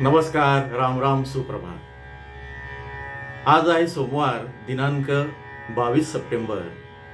नमस्कार राम राम सुप्रभात. आज आहे सोमवार दिनांक बावीस सप्टेंबर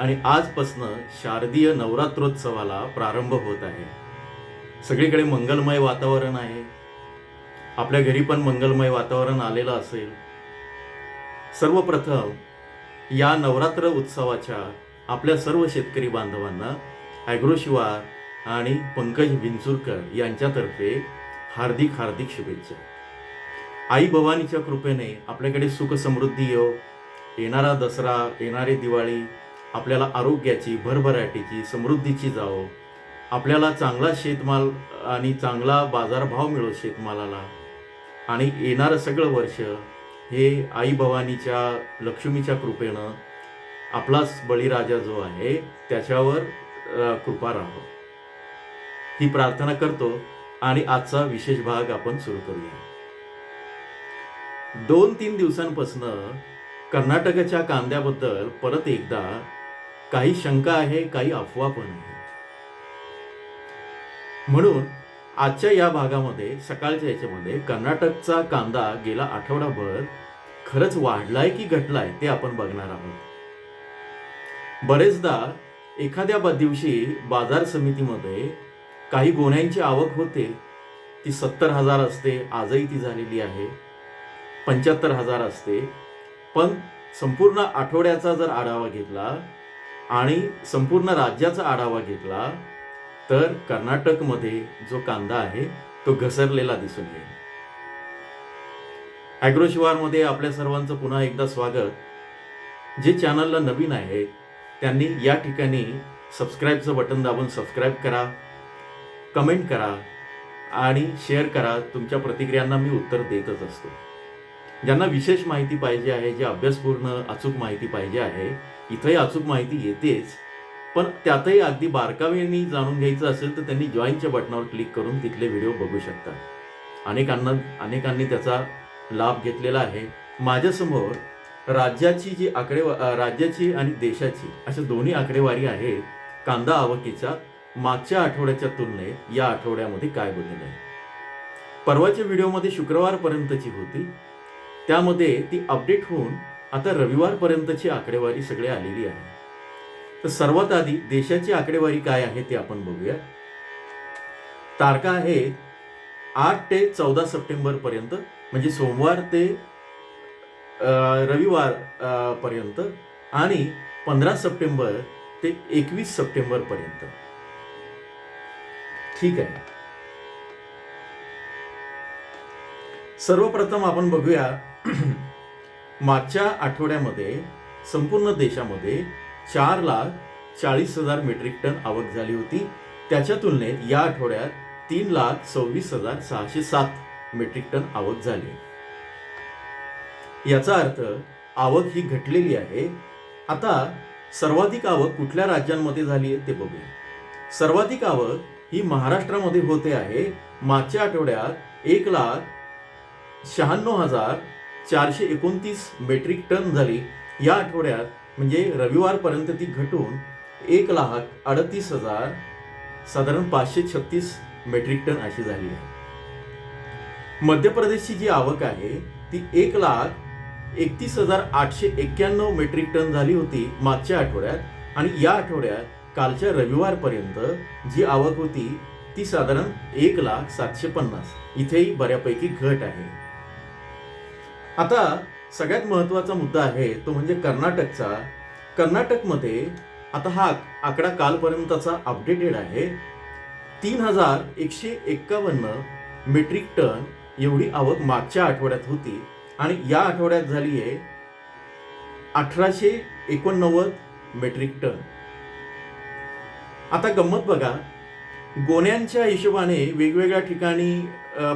आणि आजपासनं शारदीय नवरात्रोत्सवाला प्रारंभ होत आहे. सगळीकडे मंगलमय वातावरण आहे. आपल्या घरी पण मंगलमय वातावरण आलेलं असेल. सर्वप्रथम या नवरात्र उत्सवाच्या आपल्या सर्व शेतकरी बांधवांना ॲग्रोशिवार आणि पंकज विंचुरकर यांच्यातर्फे हार्दिक हार्दिक शुभेच्छा. आई भवानीच्या कृपेने आपल्याकडे सुख समृद्धी येऊ येणारा दसरा येणारी दिवाळी आपल्याला आरोग्याची भरभराटीची समृद्धीची जावो. आपल्याला चांगला शेतमाल आणि चांगला बाजारभाव मिळो शेतमालाला. आणि येणारं सगळं वर्ष हे आई भवानीच्या लक्ष्मीच्या कृपेनं आपलाच बळीराजा जो आहे त्याच्यावर कृपा राहो. ही प्रार्थना करतो. आणि आजचा विशेष भाग आपण सुरू करूया. दोन तीन दिवसांपासून कर्नाटकाच्या कांद्याबद्दल परत एकदा काही शंका आहे काही अफवा पण आहे म्हणून आजच्या या भागामध्ये सकाळच्या याच्यामध्ये कर्नाटकचा कांदा गेला आठवडाभर खरंच वाढलाय की घटलाय ते आपण बघणार आहोत. बरेचदा एखाद्या दिवशी बाजार समितीमध्ये काही गुन्ह्यांची आवक होते ती सत्तर हजार असते आजही ती झालेली आहे. पंच्याहत्तर हजार असते. पण संपूर्ण आठवड्याचा जर आढावा घेतला आणि संपूर्ण राज्याचा आढावा घेतला तर कर्नाटकमध्ये जो कांदा आहे तो घसरलेला दिसून येईल. ॲग्रोशिवारमध्ये आपल्या सर्वांचं पुन्हा एकदा स्वागत. जे चॅनलला नवीन आहे त्यांनी या ठिकाणी सबस्क्राईबचं बटन दाबून सबस्क्राईब करा. कमेंट करा आणि शेअर करा. तुमच्या प्रतिक्रियांना मी उत्तर देतच असतो. ज्यांना विशेष माहिती पाहिजे आहे जे अभ्यासपूर्ण अचूक माहिती पाहिजे आहे इथंही अचूक माहिती येतेच. पण त्यातही अगदी बारकावेनी जाणून घ्यायचं असेल तर त्यांनी जॉईनच्या बटनावर क्लिक करून तिथले व्हिडिओ बघू शकतात अनेकांना अनेकांनी त्याचा लाभ घेतलेला आहे. माझ्यासमोर राज्याची जी आकडेवा राज्याची आणि देशाची अशा दोन्ही आकडेवारी आहेत कांदा आवकीच्या मागच्या आठवड्याच्या तुलनेत या आठवड्यामध्ये काय बदल आहे? परवाच्या व्हिडिओमध्ये शुक्रवारपर्यंतची होती. त्यामध्ये ती अपडेट होऊन आता रविवारपर्यंतची आकडेवारी सगळी आलेली आहे. तर सर्वात आधी देशाची आकडेवारी काय आहे ते आपण बघूया. तारखा आहेत आठ ते चौदा सप्टेंबर पर्यंत म्हणजे सोमवार ते रविवार पर्यंत आणि पंधरा सप्टेंबर ते एकवीस सप्टेंबर पर्यंत ठीक आहे. सर्वप्रथम आपण बघूया मागच्या आठवड्यामध्ये संपूर्ण देशामध्ये चार लाख चाळीस हजार मेट्रिक टन आवक झाली होती. त्याच्या तुलनेत या आठवड्यात तीन लाख सव्वीस हजार सहाशे सात मेट्रिक टन आवक झाली. याचा अर्थ आवक ही घटलेली आहे. आता सर्वाधिक आवक कुठल्या राज्यांमध्ये झाली आहे ते बघूया. सर्वाधिक आवक ही महाराष्ट्रामध्ये होते आहे. मागच्या आठवड्यात एक लाख शहाण्णव हजार चारशे एकोणतीस मेट्रिक टन झाली. या आठवड्यात म्हणजे रविवारपर्यंत ती घटून एक लाख अडतीस हजार साधारण पाचशे छत्तीस मेट्रिक टन अशी झाली आहे. मध्य प्रदेशची जी आवक आहे ती एक लाख एकतीस हजार आठशे एक्क्याण्णव मेट्रिक टन झाली होती मागच्या आठवड्यात. आणि या आठवड्यात कालच्या रविवारपर्यंत जी आवक होती ती साधारण एक लाख सातशे पन्नास. इथेही बऱ्यापैकी घट आहे. आता सगळ्यात महत्त्वाचा मुद्दा आहे तो म्हणजे कर्नाटकचा. कर्नाटकमध्ये आता हा आकडा कालपर्यंतचा अपडेटेड आहे. तीन हजार एकशे एक्कावन्न मेट्रिक टन एवढी आवक मागच्या आठवड्यात होती आणि या आठवड्यात झाली आहे अठराशे एकोणनव्वद मेट्रिक टन आता गंमत बघा. गोण्यांच्या हिशोबाने वेगवेगळ्या ठिकाणी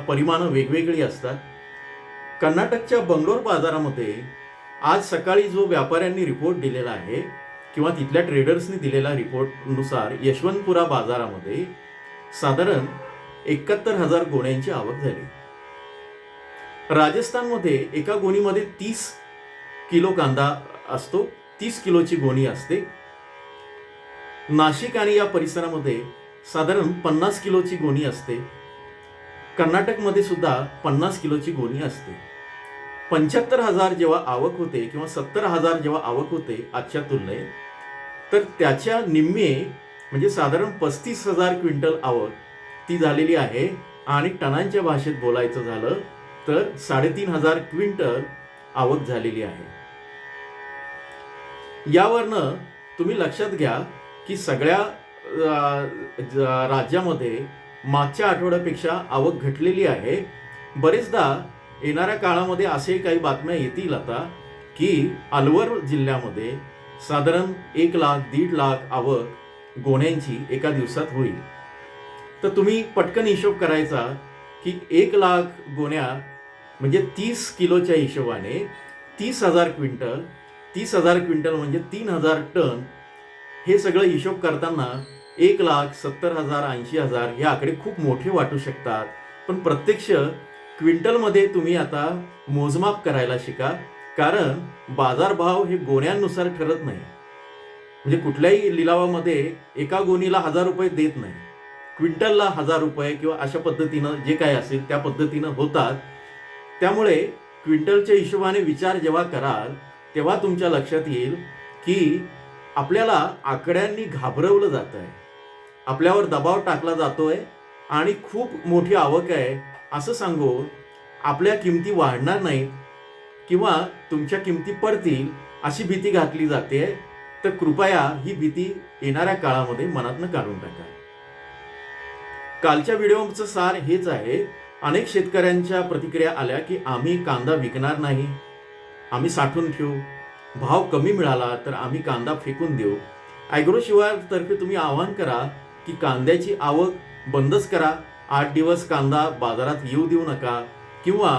परिमाणं वेगवेगळी असतात. कर्नाटकच्या बंगलोर बाजारामध्ये आज सकाळी जो व्यापाऱ्यांनी रिपोर्ट दिलेला आहे किंवा तिथल्या ट्रेडर्सनी दिलेला रिपोर्टनुसार यशवंतपुरा बाजारामध्ये साधारण एकाहत्तर हजार गोण्यांची आवक झाली. राजस्थानमध्ये एका गोणीमध्ये तीस किलो कांदा असतो तीस किलोची गोणी असते. नाशिक आणि या परिसरामध्ये साधारण पन्नास किलोची गोणी असते. कर्नाटकमध्ये सुद्धा पन्नास किलोची गोणी असते. पंच्याहत्तर हजार जेव्हा आवक होते किंवा सत्तर हजार जेव्हा आवक होते आजच्या तुलनेत तर त्याच्या निम्मे म्हणजे साधारण पस्तीस हजार क्विंटल आवक ती झालेली आहे. आणि टनांच्या भाषेत बोलायचं झालं तर साडेतीन हजार क्विंटल आवक झालेली आहे. यावरनं तुम्ही लक्षात घ्या की सगळ्या ज- राज्यामध्ये मागच्या आठवड्यापेक्षा आवक घटलेली आहे. बरेचदा येणाऱ्या काळामध्ये असे काही बातम्या येतील आता की अलवर जिल्ह्यामध्ये साधारण एक लाख दीड लाख आवक गोण्यांची एका दिवसात होईल. तर तुम्ही पटकन हिशोब करायचा की एक लाख गोण्या म्हणजे तीस किलोच्या हिशोबाने तीस हजार क्विंटल तीस हजार क्विंटल म्हणजे तीन हजार टन हे सगळं हिशोब करताना एक लाख सत्तर हजार ऐंशी हजार हे आकडे खूप मोठे वाटू शकतात. पण प्रत्यक्ष क्विंटलमध्ये तुम्ही आता मोजमाप करायला शिका. कारण बाजारभाव हे गोण्यांनुसार ठरत नाही. म्हणजे कुठल्याही लिलावामध्ये एका गोणीला हजार रुपये देत नाही. क्विंटलला हजार रुपये किंवा अशा पद्धतीनं जे काय असेल त्या पद्धतीनं होतात. त्यामुळे क्विंटलच्या हिशोबाने विचार जेव्हा कराल तेव्हा तुमच्या लक्षात येईल की आपल्याला आकड्यांनी घाबरवलं जात आहे आपल्यावर दबाव टाकला जातोय आणि खूप मोठी आवक आहे असं सांगून आपल्या किमती वाढणार नाहीत किंवा तुमच्या किमती पडतील अशी भीती घातली जाते तर कृपया ही भीती येणाऱ्या काळामध्ये मनातनं काढून टाका. कालच्या व्हिडिओचं सार हेच आहे. अनेक शेतकऱ्यांच्या प्रतिक्रिया आल्या की आम्ही कांदा विकणार नाही. आम्ही साठवून ठेवू. भाव कमी मिळाला तर आम्ही कांदा फेकून देऊ. ॲग्रो शिवारतर्फे तुम्ही आवाहन करा की कांद्याची आवक बंदच करा. आठ दिवस कांदा बाजारात येऊ देऊ नका किंवा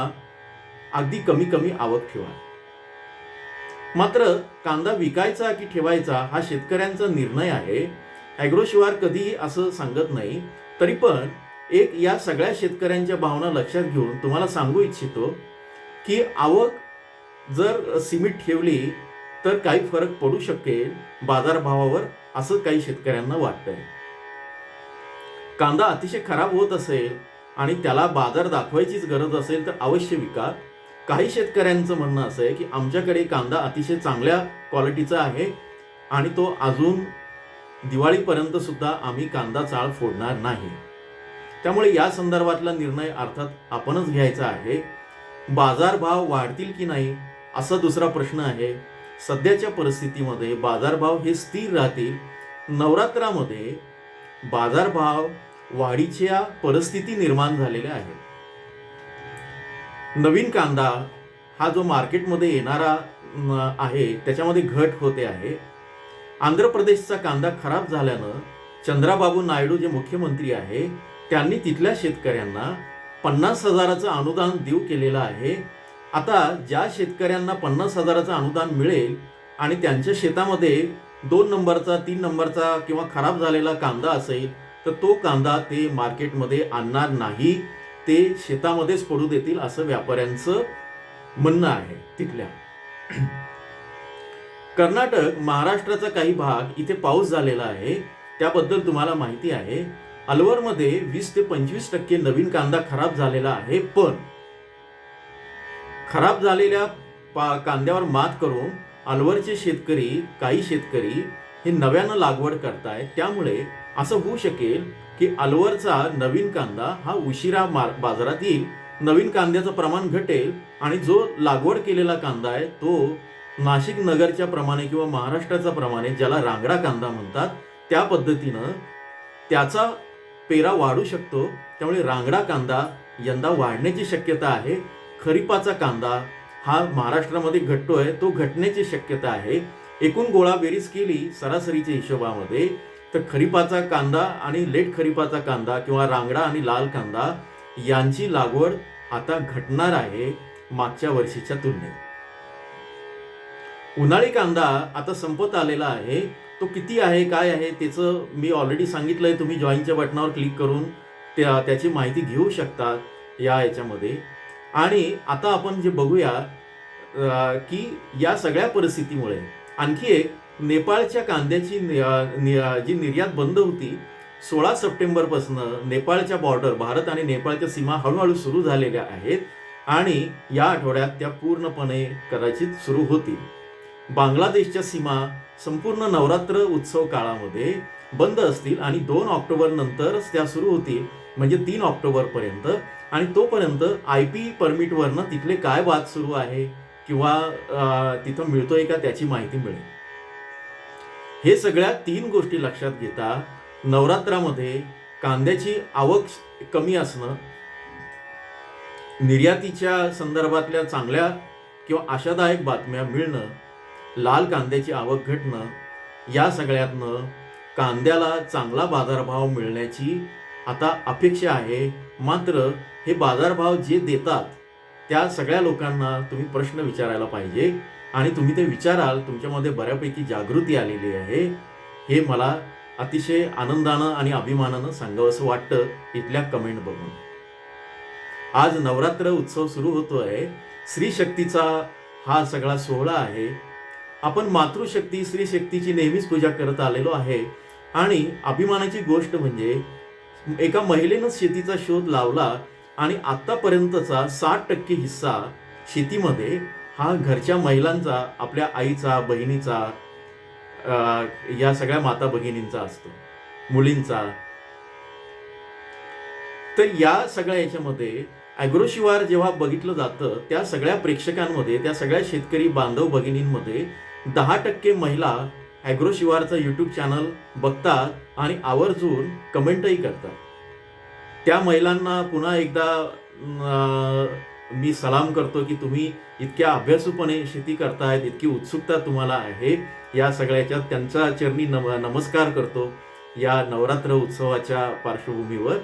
अगदी कमी कमी आवक ठेवा. मात्र कांदा विकायचा की ठेवायचा हा शेतकऱ्यांचा निर्णय आहे. ॲग्रो शिवार कधीही असं सांगत नाही. तरी पण एक या सगळ्या शेतकऱ्यांच्या भावना लक्षात घेऊन तुम्हाला सांगू इच्छितो की आवक जर सिमेंट ठेवली तर काही फरक पडू शकेल. बाजारभावावर असं काही शेतकऱ्यांना वाटतंय. कांदा अतिशय खराब होत असेल आणि त्याला बाजार दाखवायचीच गरज असेल तर अवश्य विका. काही शेतकऱ्यांचं म्हणणं असं आहे की आमच्याकडे कांदा अतिशय चांगल्या क्वालिटीचा आहे आणि तो अजून दिवाळीपर्यंत सुद्धा आम्ही कांदा चाळ फोडणार नाही. त्यामुळे या संदर्भातला निर्णय अर्थात आपणच घ्यायचा आहे. बाजारभाव वाढतील की नाही? असा दुसरा प्रश्न आहे सध्याच्या परिस्थितीमध्ये बाजारभाव हे स्थिर राहतील नवरात्रामध्ये बाजारभाव वाढीच्या परिस्थिती निर्माण झालेल्या आहेत. नवीन कांदा हा जो मार्केटमध्ये येणारा आहे त्याच्यामध्ये घट होते आहे. आंध्र प्रदेशचा कांदा खराब झाल्यानं चंद्राबाबू नायडू जे मुख्यमंत्री आहे त्यांनी तिथल्या शेतकऱ्यांना पन्नास हजाराचं अनुदान देऊ केलेलं आहे. आता ज्या शेतकऱ्यांना पन्नास हजाराचं अनुदान मिळेल आणि त्यांच्या शेतामध्ये दोन नंबरचा तीन नंबरचा किंवा खराब झालेला कांदा असेल तर तो कांदा ते मार्केटमध्ये आणणार नाही. ते शेतामध्येच पडू देतील असं व्यापाऱ्यांचं म्हणणं आहे तिथल्या. कर्नाटक महाराष्ट्राचा काही भाग इथे पाऊस झालेला आहे. त्याबद्दल तुम्हाला माहिती आहे. अलवरमध्ये वीस ते पंचवीस टक्के नवीन कांदा खराब झालेला आहे पण खराब झालेल्या पा कांद्यावर मात करून अलवरचे शेतकरी काही शेतकरी हे नव्यानं लागवड करतायत. त्यामुळे असं होऊ शकेल की अलवरचा नवीन कांदा हा उशिरा मार बाजारात येईल. नवीन कांद्याचं प्रमाण घटेल आणि जो लागवड केलेला कांदा आहे तो नाशिक नगरच्या प्रमाणे किंवा महाराष्ट्राच्या प्रमाणे ज्याला रांगडा कांदा म्हणतात त्या पद्धतीनं त्याचा पेरा वाढू शकतो. त्यामुळे रांगडा कांदा यंदा वाढण्याची शक्यता आहे. खरीपाचा कांदा हा महाराष्ट्रामध्ये घटतोय. तो घटण्याची शक्यता आहे. एकूण गोळा बेरीज केली सरासरीच्या हिशोबामध्ये तर खरीपाचा कांदा आणि लेट खरीपाचा कांदा किंवा रांगडा आणि लाल कांदा यांची लागवड आता घटणार आहे मागच्या वर्षीच्या तुलनेत. उन्हाळी कांदा आता संपत आलेला आहे. तो किती आहे काय आहे त्याचं मी ऑलरेडी सांगितलंय. तुम्ही जॉईनच्या बटनावर क्लिक करून त्या त्याची माहिती घेऊ शकता या याच्यामध्ये. आणि आता आपण जे बघूया की या सगळ्या परिस्थितीमुळे आणखी एक नेपाळच्या कांद्याची जी निर्यात बंद होती सोळा सप्टेंबरपासून नेपाळच्या बॉर्डर भारत आणि नेपाळच्या सीमा हळूहळू सुरू झालेल्या आहेत आणि या आठवड्यात त्या पूर्णपणे कदाचित सुरू होतील. बांगलादेशच्या सीमा संपूर्ण नवरात्र उत्सव काळामध्ये बंद असतील आणि दोन ऑक्टोबर नंतरच त्या सुरू होतील म्हणजे तीन ऑक्टोबरपर्यंत आणि तोपर्यंत आय पी परमिटवरनं तिथले काय वाद सुरू आहे किंवा तिथं मिळतोय का त्याची माहिती मिळेल. हे सगळ्या तीन गोष्टी लक्षात घेता नवरात्रामध्ये कांद्याची आवक कमी असणं निर्यातीच्या संदर्भातल्या चांगल्या किंवा आशादायक बातम्या मिळणं लाल कांद्याची आवक घटणं या सगळ्यातनं कांद्याला चांगला बाजारभाव मिळण्याची आता अपेक्षा आहे मात्र हे बाजारभाव जे देतात त्या सगळ्या लोकांना तुम्ही प्रश्न विचारायला पाहिजे. आणि तुम्ही ते विचाराल तुमच्यामध्ये बऱ्यापैकी जागृती आलेली आहे. हे मला अतिशय आनंदानं आणि अभिमानानं सांगावंसं वाटतं. इथल्या कमेंट बघून. आज नवरात्र उत्सव सुरू होतो स्त्री शक्तीचा हा सगळा सोहळा आहे. आपण मातृशक्ती स्त्री शक्तीची नेहमीच पूजा करत आलेलो आहे. आणि अभिमानाची गोष्ट म्हणजे एका महिलेनं शेतीचा शोध लावला आणि आतापर्यंतचा साठ टक्के हिस्सा शेतीमध्ये हा घरच्या महिलांचा आपल्या आईचा बहिणीचा या सगळ्या माता भगिनींचा असतो मुलींचा. तर या सगळ्या याच्यामध्ये ॲग्रोशिवार जेव्हा बघितलं जातं त्या सगळ्या प्रेक्षकांमध्ये त्या सगळ्या शेतकरी बांधव भगिनींमध्ये दहा टक्के महिला ॲग्रोशिवारचं यूट्यूब चॅनल बघतात आणि आवर्जून कमेंटही करतात. त्या महिलांना पुन्हा एकदा मी सलाम करतो की तुम्ही इतक्या अभ्यासूपणे शेती करतायत इतकी उत्सुकता तुम्हाला आहे. या सगळ्याच्या त्यांचा चरणी नम नमस्कार करतो या नवरात्र उत्सवाच्या पार्श्वभूमीवर.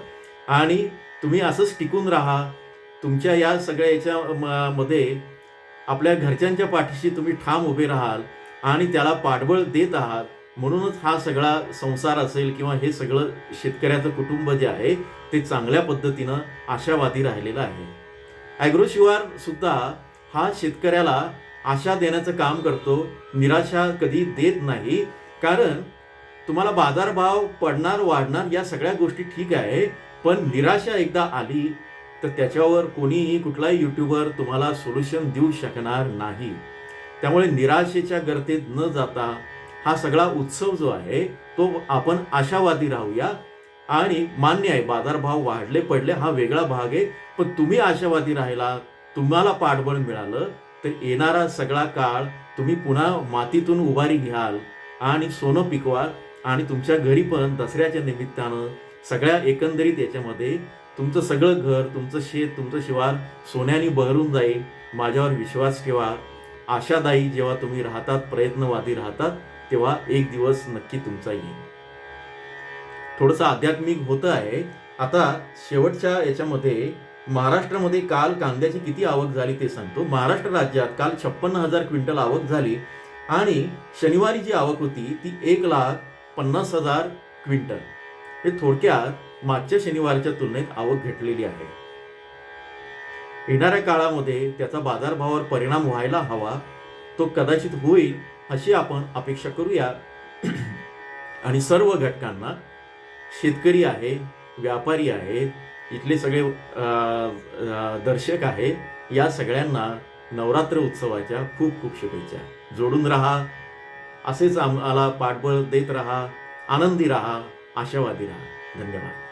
आणि तुम्ही असंच टिकून राहा. तुमच्या या सगळ्या याच्या म- मध्ये आपल्या घरच्यांच्या पाठीशी तुम्ही ठाम उभे राहाल. आणि त्याला पाठबळ देत आहात. म्हणूनच हा सगळा संसार असेल किंवा हे सगळं शेतकऱ्याचं कुटुंब जे आहे ते चांगल्या पद्धतीनं आशावादी राहिलेलं आहे. ॲग्रोशिवार सुद्धा हा शेतकऱ्याला आशा देण्याचं काम करतो निराशा कधी देत नाही. कारण तुम्हाला बाजारभाव पडणार वाढणार या सगळ्या गोष्टी ठीक आहे पण निराशा एकदा आली तर त्याच्यावर कोणीही कुठलाही युट्यूबर तुम्हाला सोल्युशन देऊ शकणार नाही. त्यामुळे निराशेच्या गर्तेत न जाता हा सगळा उत्सव जो आहे तो आपण आशावादी राहूया. आणि मान्य आहे बाजारभाव वाढले पडले हा वेगळा भाग आहे. पण तुम्ही आशावादी राहिला तुम्हाला पाठबळ मिळालं तर येणारा सगळा काळ तुम्ही पुन्हा मातीतून उभारी घ्याल आणि सोनं पिकवाल. आणि तुमच्या घरी पण दसऱ्याच्या निमित्तानं सगळ्या एकंदरीत याच्यामध्ये तुमचं सगळं घर तुमचं शेत तुमचं शिवार सोन्याने बहरून जाईल. माझ्यावर विश्वास ठेवा. आशादायी जेव्हा तुम्ही राहतात प्रयत्नवादी राहतात तेव्हा एक दिवस नक्की तुमचा येईल. थोडंसं आध्यात्मिक होतं आहे. आता शेवटच्या याच्यामध्ये महाराष्ट्रामध्ये काल कांद्याची किती आवक झाली ते सांगतो. महाराष्ट्र राज्यात काल छप्पन्न हजार क्विंटल आवक झाली आणि शनिवारी जी आवक होती ती एक लाख पन्नास हजार क्विंटल. हे थोडक्यात मागच्या शनिवारच्या तुलनेत आवक घटलेली आहे. येणाऱ्या काळामध्ये त्याचा बाजारभावावर परिणाम व्हायला हवा तो कदाचित होईल अशी आपण अपेक्षा करूया. आणि सर्व घटकांना शेतकरी आहे व्यापारी आहेत इथले सगळे दर्शक आहे या सगळ्यांना नवरात्र उत्सवाच्या खूप खूप शुभेच्छा. जोडून राहा असेच आम्हाला पाठबळ देत राहा आनंदी राहा आशावादी राहा. धन्यवाद.